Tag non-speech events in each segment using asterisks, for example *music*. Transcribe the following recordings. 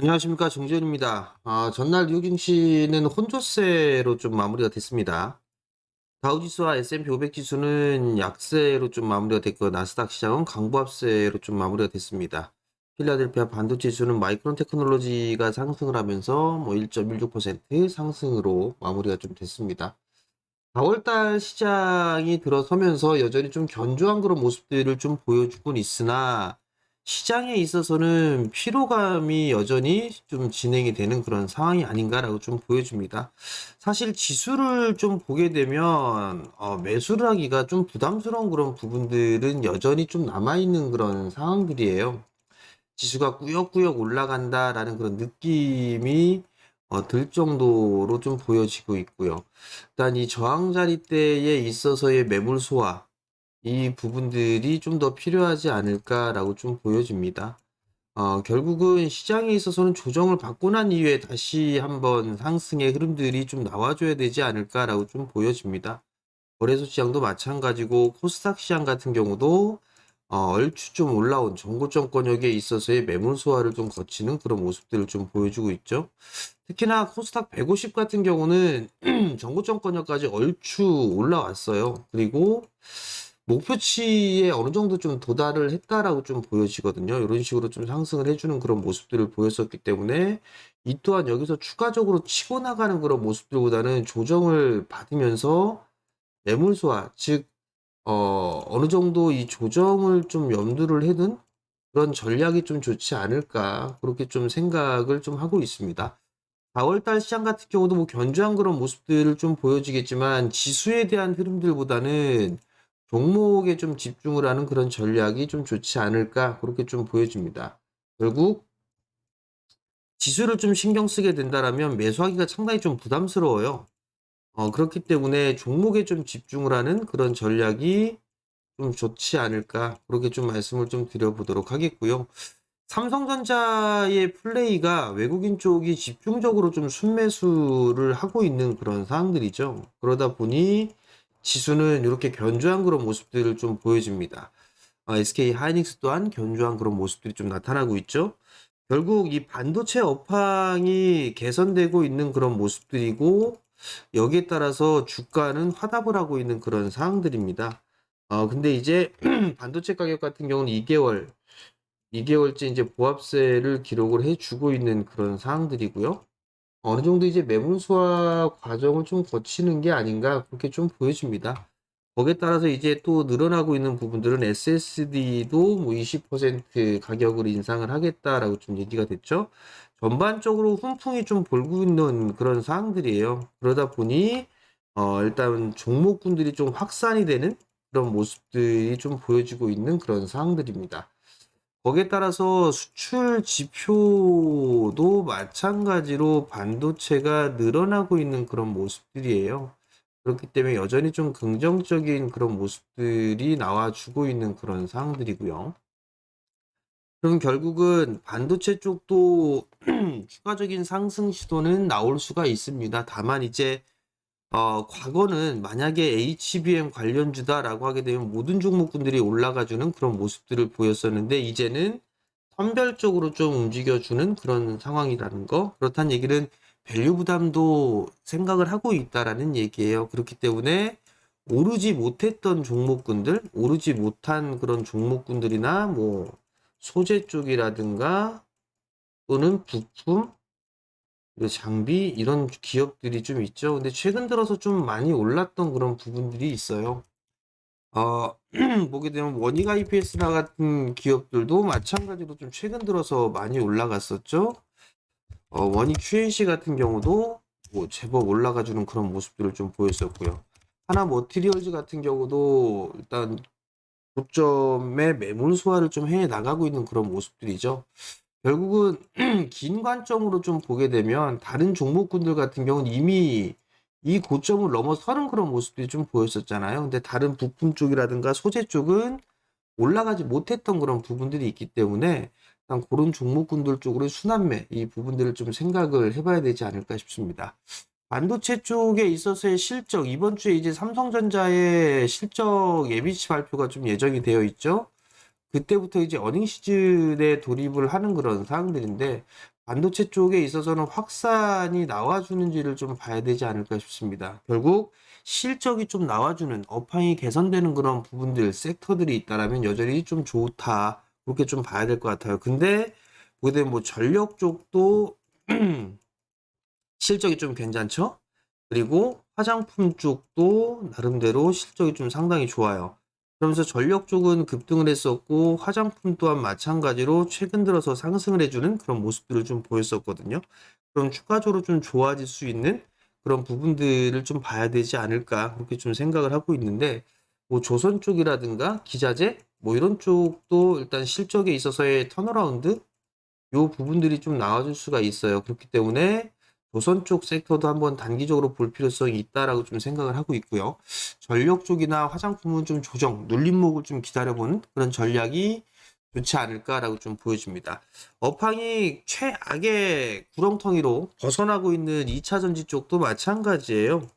안녕하십니까 정재현입니다. 아, 전날 뉴욕 증시는 혼조세로 좀 마무리가 됐습니다. 다우지수와 S&P 500 지수는 약세로 좀 마무리가 됐고 나스닥 시장은 강보합세로 좀 마무리가 됐습니다. 필라델피아 반도체 지수는 마이크론 테크놀로지가 상승을 하면서 뭐 1.16% 상승으로 마무리가 좀 됐습니다. 4월달 시장이 들어서면서 여전히 좀 견조한 그런 모습들을 좀 보여주곤 있으나 시장에 있어서는 피로감이 여전히 좀 진행이 되는 그런 상황이 아닌가라고 좀 보여줍니다. 사실 지수를 좀 보게 되면 어, 매수를 하기가 좀 부담스러운 그런 부분들은 여전히 좀 남아있는 그런 상황들이에요. 지수가 꾸역꾸역 올라간다라는 그런 느낌이 어, 들 정도로 좀 보여지고 있고요. 일단 이 저항 자리대에 있어서의 매물 소화 이 부분들이 좀 더 필요하지 않을까라고 좀 보여집니다. 어, 결국은 시장에 있어서는 조정을 받고 난 이후에 다시 한번 상승의 흐름들이 좀 나와줘야 되지 않을까라고 좀 보여집니다. 거래소 시장도 마찬가지고 코스닥 시장 같은 경우도 어, 얼추 좀 올라온 정고점권역에 있어서의 매물 소화를 좀 거치는 그런 모습들을 좀 보여주고 있죠. 특히나 코스닥 150 같은 경우는 *clears throat* 정고점권역까지 얼추 올라왔어요. 그리고 목표치에 어느 정도 좀 도달을 했다라고 좀 보여지거든요. 이런 식으로 좀 상승을 해주는 그런 모습들을 보였었기 때문에 이 또한 여기서 추가적으로 치고 나가는 그런 모습들보다는 조정을 받으면서 매물 소화, 즉, 어, 어느 정도 이 조정을 좀 염두를 해둔 그런 전략이 좀 좋지 않을까, 그렇게 좀 생각을 좀 하고 있습니다. 4월달 시장 같은 경우도 뭐 견조한 그런 모습들을 좀 보여지겠지만 지수에 대한 흐름들보다는 종목에 좀 집중을 하는 그런 전략이 좀 좋지 않을까 그렇게 좀 보여집니다. 결국 지수를 좀 신경 쓰게 된다라면 매수하기가 상당히 좀 부담스러워요. 어, 그렇기 때문에 종목에 좀 집중을 하는 그런 전략이 좀 좋지 않을까 그렇게 좀 말씀을 좀 드려보도록 하겠고요. 삼성전자의 플레이가 외국인 쪽이 집중적으로 좀 순매수를 하고 있는 그런 상황들이죠. 그러다 보니 지수는 이렇게 견조한 그런 모습들을 좀 보여집니다. 어, SK 하이닉스 또한 견조한 그런 모습들이 좀 나타나고 있죠. 결국 이 반도체 업황이 개선되고 있는 그런 모습들이고 여기에 따라서 주가는 화답을 하고 있는 그런 상황들입니다. 어, 근데 이제 *clears throat* 반도체 가격 같은 경우는 2개월, 2개월째 이제 보합세를 기록을 해주고 있는 그런 상황들이고요. 어느 정도 이제 매물 소화 과정을 좀 거치는 게 아닌가 그렇게 좀 보여집니다. 거기에 따라서 이제 또 늘어나고 있는 부분들은 SSD도 뭐 20% 가격을 인상을 하겠다라고 좀 얘기가 됐죠. 전반적으로 훈풍이 좀 돌고 있는 그런 상황들이에요. 그러다 보니 어 일단 종목군들이 좀 확산이 되는 그런 모습들이 좀 보여지고 있는 그런 상황들입니다. 거기에 따라서 수출 지표도 마찬가지로 반도체가 늘어나고 있는 그런 모습들이에요. 그렇기 때문에 여전히 좀 긍정적인 그런 모습들이 나와주고 있는 그런 상황들이고요. 그럼 결국은 반도체 쪽도 *clears throat* 추가적인 상승 시도는 나올 수가 있습니다. 다만 이제 어, 과거는 만약에 HBM 관련주다라고 하게 되면 모든 종목군들이 올라가주는 그런 모습들을 보였었는데 이제는 선별적으로 좀 움직여주는 그런 상황이라는 거. 그렇다는 얘기는 밸류 부담도 생각을 하고 있다라는 얘기예요. 그렇기 때문에 오르지 못했던 종목군들, 오르지 못한 그런 종목군들이나 뭐 소재 쪽이라든가 또는 부품, 장비 이런 기업들이 좀 있죠. 근데 최근 들어서 좀 많이 올랐던 그런 부분들이 있어요. 어, *clears throat* 보게 되면 원익 IPS나 같은 기업들도 마찬가지로 좀 최근 들어서 많이 올라갔었죠. 어, 원익 QNC 같은 경우도 뭐 제법 올라가 주는 그런 모습들을 좀 보였었고요. 하나 머티리얼즈 같은 경우도 일단 고점의 매물 소화를 좀 해 나가고 있는 그런 모습들이죠. 결국은 *clears throat* 긴 관점으로 좀 보게 되면 다른 종목군들 같은 경우는 이미 이 고점을 넘어서는 그런 모습들이 좀 보였었잖아요. 근데 다른 부품 쪽이라든가 소재 쪽은 올라가지 못했던 그런 부분들이 있기 때문에 일단 그런 종목군들 쪽으로 순환매 이 부분들을 좀 생각을 해봐야 되지 않을까 싶습니다. 반도체 쪽에 있어서의 실적 이번 주에 이제 삼성전자의 실적 예비치 발표가 좀 예정이 되어 있죠. 그때부터 이제 어닝 시즌에 돌입을 하는 그런 상황들인데 반도체 쪽에 있어서는 확산이 나와주는지를 좀 봐야 되지 않을까 싶습니다. 결국 실적이 좀 나와주는 업황이 개선되는 그런 부분들, 섹터들이 있다라면 여전히 좀 좋다. 그렇게 좀 봐야 될 것 같아요. 근데 보게 되면 뭐 전력 쪽도 *clears throat* 실적이 좀 괜찮죠? 그리고 화장품 쪽도 나름대로 실적이 좀 상당히 좋아요. 그러면서 전력 쪽은 급등을 했었고 화장품 또한 마찬가지로 최근 들어서 상승을 해주는 그런 모습들을 좀 보였었거든요. 그럼 추가적으로 좀 좋아질 수 있는 그런 부분들을 좀 봐야 되지 않을까 그렇게 좀 생각을 하고 있는데 뭐 조선 쪽이라든가 기자재 뭐 이런 쪽도 일단 실적에 있어서의 턴어라운드 요 부분들이 좀 나와줄 수가 있어요. 그렇기 때문에 조선 쪽 섹터도 한번 단기적으로 볼 필요성이 있다라고 좀 생각을 하고 있고요. 전력 쪽이나 화장품은 좀 조정, 눌림목을 좀 기다려보는 그런 전략이 좋지 않을까라고 좀 보여집니다. 업황이 최악의 구렁텅이로 벗어나고 있는 2차 전지 쪽도 마찬가지예요.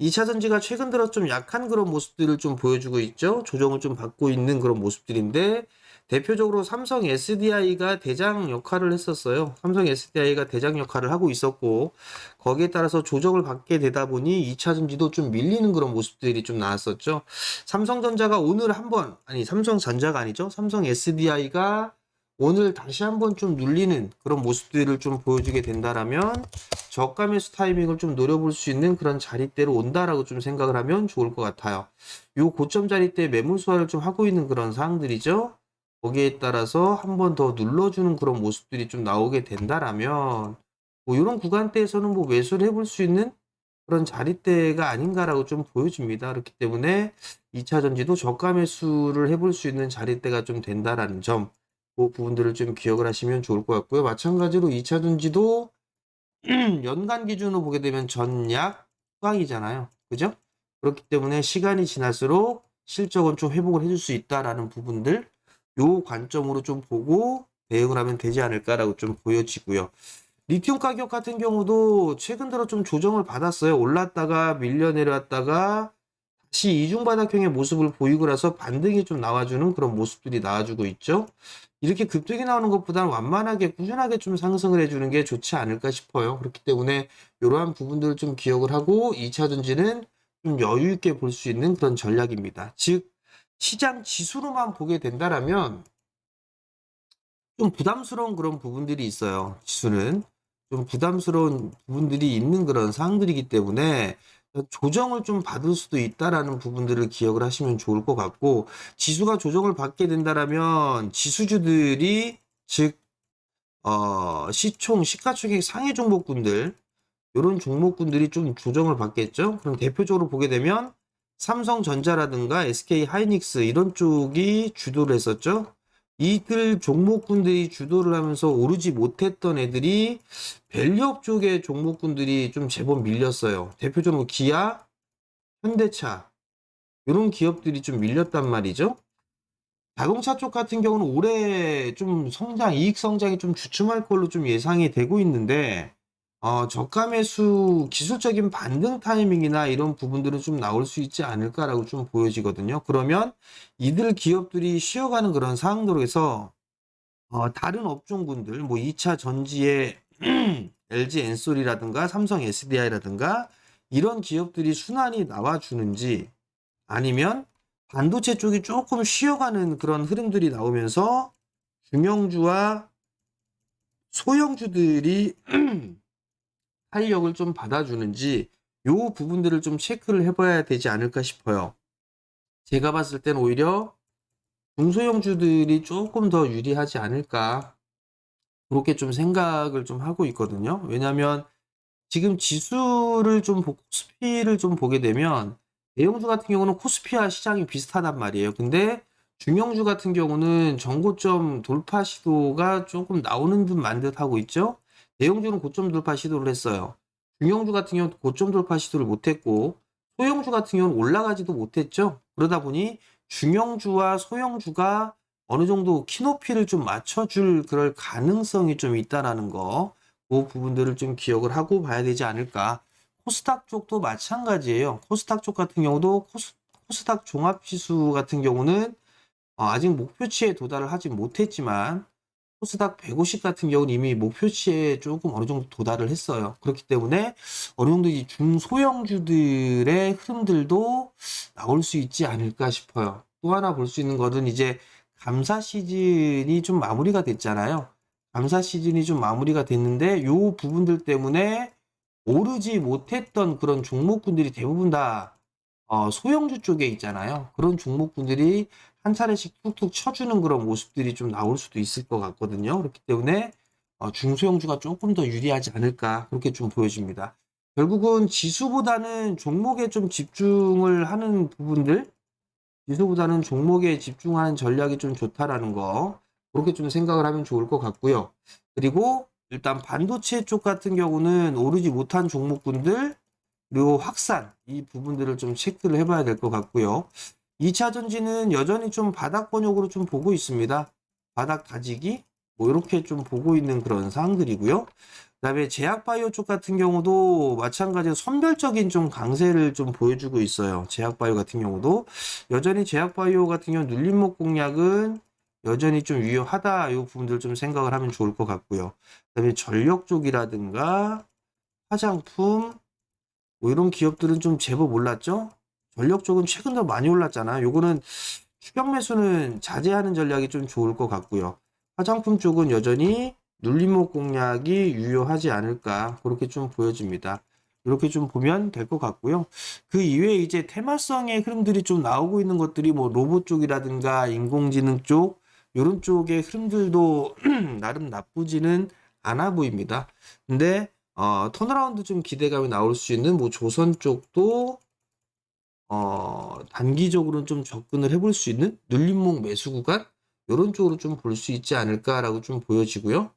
2차 전지가 최근 들어 좀 약한 그런 모습들을 좀 보여주고 있죠. 조정을 좀 받고 있는 그런 모습들인데 대표적으로 삼성 SDI가 대장 역할을 했었어요. 삼성 SDI가 대장 역할을 하고 있었고 거기에 따라서 조정을 받게 되다 보니 2차 전지도 좀 밀리는 그런 모습들이 좀 나왔었죠. 삼성전자가 오늘 한번 아니 삼성전자가 아니죠. 삼성 SDI가 오늘 다시 한번 좀 눌리는 그런 모습들을 좀 보여주게 된다라면 저가 매수 타이밍을 좀 노려볼 수 있는 그런 자리대로 온다라고 좀 생각을 하면 좋을 것 같아요. 요 고점 자리대 매물 소화를 좀 하고 있는 그런 사항들이죠. 거기에 따라서 한 번 더 눌러주는 그런 모습들이 좀 나오게 된다라면 뭐 이런 구간대에서는 뭐 매수를 해볼 수 있는 그런 자리대가 아닌가라고 좀 보여집니다. 그렇기 때문에 2차 전지도 저가 매수를 해볼 수 있는 자리대가 좀 된다라는 점, 그 부분들을 좀 기억을 하시면 좋을 것 같고요. 마찬가지로 2차 전지도 *clears throat* 연간 기준으로 보게 되면 전약 꽝이잖아요. 그죠? 그렇기 때문에 시간이 지날수록 실적은 좀 회복을 해줄 수 있다라는 부분들, 요 관점으로 좀 보고 대응을 하면 되지 않을까라고 좀 보여지고요. 리튬 가격 같은 경우도 최근 들어 좀 조정을 받았어요. 올랐다가 밀려 내려왔다가 다시 이중 바닥형의 모습을 보이고 나서 반등이 좀 나와주는 그런 모습들이 나와주고 있죠. 이렇게 급등이 나오는 것보다는 완만하게 꾸준하게 좀 상승을 해주는 게 좋지 않을까 싶어요. 그렇기 때문에 이러한 부분들을 좀 기억을 하고 2차 전지는 좀 여유 있게 볼 수 있는 그런 전략입니다. 즉 시장 지수로만 보게 된다라면 좀 부담스러운 그런 부분들이 있어요. 지수는 좀 부담스러운 부분들이 있는 그런 사항들이기 때문에 조정을 좀 받을 수도 있다라는 부분들을 기억을 하시면 좋을 것 같고 지수가 조정을 받게 된다라면 지수주들이 즉 어, 시총 시가총액 상위 종목군들 이런 종목군들이 좀 조정을 받겠죠. 그럼 대표적으로 보게 되면 삼성전자라든가 SK 하이닉스 이런 쪽이 주도를 했었죠. 이들 종목군들이 주도를 하면서 오르지 못했던 애들이 밸류업 쪽의 종목군들이 좀 제법 밀렸어요. 대표적으로 기아, 현대차 이런 기업들이 좀 밀렸단 말이죠. 자동차 쪽 같은 경우는 올해 좀 성장, 이익 성장이 좀 주춤할 걸로 좀 예상이 되고 있는데 어, 저가 매수 기술적인 반등 타이밍이나 이런 부분들은 좀 나올 수 있지 않을까라고 좀 보여지거든요. 그러면 이들 기업들이 쉬어가는 그런 상황들에서 어, 다른 업종군들, 뭐 2차 전지의 *clears throat* LG 엔솔이라든가 삼성 SDI라든가 이런 기업들이 순환이 나와주는지 아니면 반도체 쪽이 조금 쉬어가는 그런 흐름들이 나오면서 중형주와 소형주들이 *clears throat* 탄력을 좀 받아주는지 요 부분들을 좀 체크를 해봐야 되지 않을까 싶어요. 제가 봤을 때는 오히려 중소형주들이 조금 더 유리하지 않을까 그렇게 좀 생각을 좀 하고 있거든요. 왜냐하면 지금 지수를 좀 보- 코스피를 좀 보게 되면 대형주 같은 경우는 코스피와 시장이 비슷하단 말이에요. 근데 중형주 같은 경우는 전고점 돌파 시도가 조금 나오는 듯 만 듯 하고 있죠. 대형주는 고점 돌파 시도를 했어요. 중형주 같은 경우는 고점 돌파 시도를 못했고 소형주 같은 경우는 올라가지도 못했죠. 그러다 보니 중형주와 소형주가 어느 정도 키높이를 좀 맞춰줄 그럴 가능성이 좀 있다라는 거, 그 부분들을 좀 기억을 하고 봐야 되지 않을까. 코스닥 쪽도 마찬가지예요. 코스닥 쪽 같은 경우도 코스, 코스닥 종합지수 같은 경우는 어, 아직 목표치에 도달을 하지 못했지만 코스닥 150 같은 경우는 이미 목표치에 조금 어느 정도 도달을 했어요. 그렇기 때문에 어느 정도 이 중소형주들의 흐름들도 나올 수 있지 않을까 싶어요. 또 하나 볼 수 있는 것은 이제 감사 시즌이 좀 마무리가 됐잖아요. 감사 시즌이 좀 마무리가 됐는데 요 부분들 때문에 오르지 못했던 그런 종목군들이 대부분 다 어, 소형주 쪽에 있잖아요. 그런 종목군들이 한 차례씩 툭툭 쳐주는 그런 모습들이 좀 나올 수도 있을 것 같거든요. 그렇기 때문에 어, 중소형주가 조금 더 유리하지 않을까 그렇게 좀 보여집니다. 결국은 지수보다는 종목에 좀 집중을 하는 부분들, 지수보다는 종목에 집중하는 전략이 좀 좋다라는 거 그렇게 좀 생각을 하면 좋을 것 같고요. 그리고 일단 반도체 쪽 같은 경우는 오르지 못한 종목군들 그리고 확산 이 부분들을 좀 체크를 해봐야 될 것 같고요. 2차 전지는 여전히 좀 바닥 번역으로 좀 보고 있습니다. 바닥 다지기 뭐 이렇게 좀 보고 있는 그런 상황들이고요. 그다음에 제약바이오 쪽 같은 경우도 마찬가지로 선별적인 좀 강세를 좀 보여주고 있어요. 제약바이오 같은 경우도 여전히 제약바이오 같은 경우 눌림목 공략은 여전히 좀 유효하다 이 부분들 좀 생각을 하면 좋을 것 같고요. 그다음에 전력 쪽이라든가 화장품 뭐 이런 기업들은 좀 제법 올랐죠. 전력 쪽은 최근 더 많이 올랐잖아. 요거는 추격 매수는 자제하는 전략이 좀 좋을 것 같고요. 화장품 쪽은 여전히 눌림목 공략이 유효하지 않을까 그렇게 좀 보여집니다. 이렇게 좀 보면 될 것 같고요. 그 이외에 이제 테마성의 흐름들이 좀 나오고 있는 것들이 뭐 로봇 쪽이라든가 인공지능 쪽 이런 쪽의 흐름들도 *clears throat* 나름 나쁘지는 않아 보입니다. 근데 어, 턴어라운드 좀 기대감이 나올 수 있는 뭐 조선 쪽도 어, 단기적으로는 좀 접근을 해볼 수 있는 눌림목 매수 구간 이런 쪽으로 좀 볼 수 있지 않을까라고 좀 보여지고요.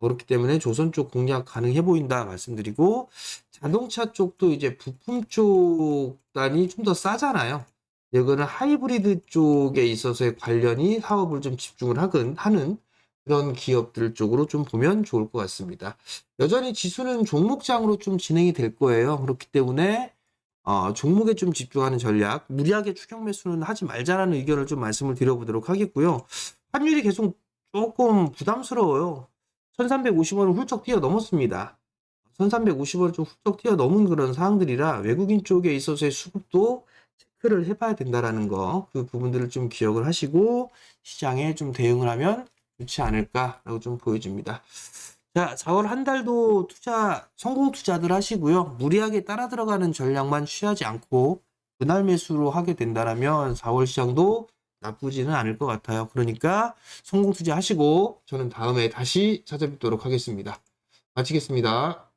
그렇기 때문에 조선 쪽 공략 가능해 보인다 말씀드리고 자동차 쪽도 이제 부품 쪽 단이 좀 더 싸잖아요. 이거는 하이브리드 쪽에 있어서의 관련이 사업을 좀 집중을 하건 하는 그런 기업들 쪽으로 좀 보면 좋을 것 같습니다. 여전히 지수는 종목장으로 좀 진행이 될 거예요. 그렇기 때문에 어, 종목에 좀 집중하는 전략, 무리하게 추격 매수는 하지 말자라는 의견을 좀 말씀을 드려보도록 하겠고요. 환율이 계속 조금 부담스러워요. 1350원을 훌쩍 뛰어 넘었습니다. 1350원을 좀 훌쩍 뛰어 넘은 그런 상황들이라 외국인 쪽에 있어서의 수급도 체크를 해봐야 된다라는 거, 그 부분들을 좀 기억을 하시고 시장에 좀 대응을 하면 좋지 않을까라고 좀 보여집니다. 자, 4월 한 달도 투자, 성공 투자들 하시고요. 무리하게 따라 들어가는 전략만 취하지 않고 그날 매수로 하게 된다라면 4월 시장도 나쁘지는 않을 것 같아요. 그러니까 성공 투자 하시고 저는 다음에 다시 찾아뵙도록 하겠습니다. 마치겠습니다.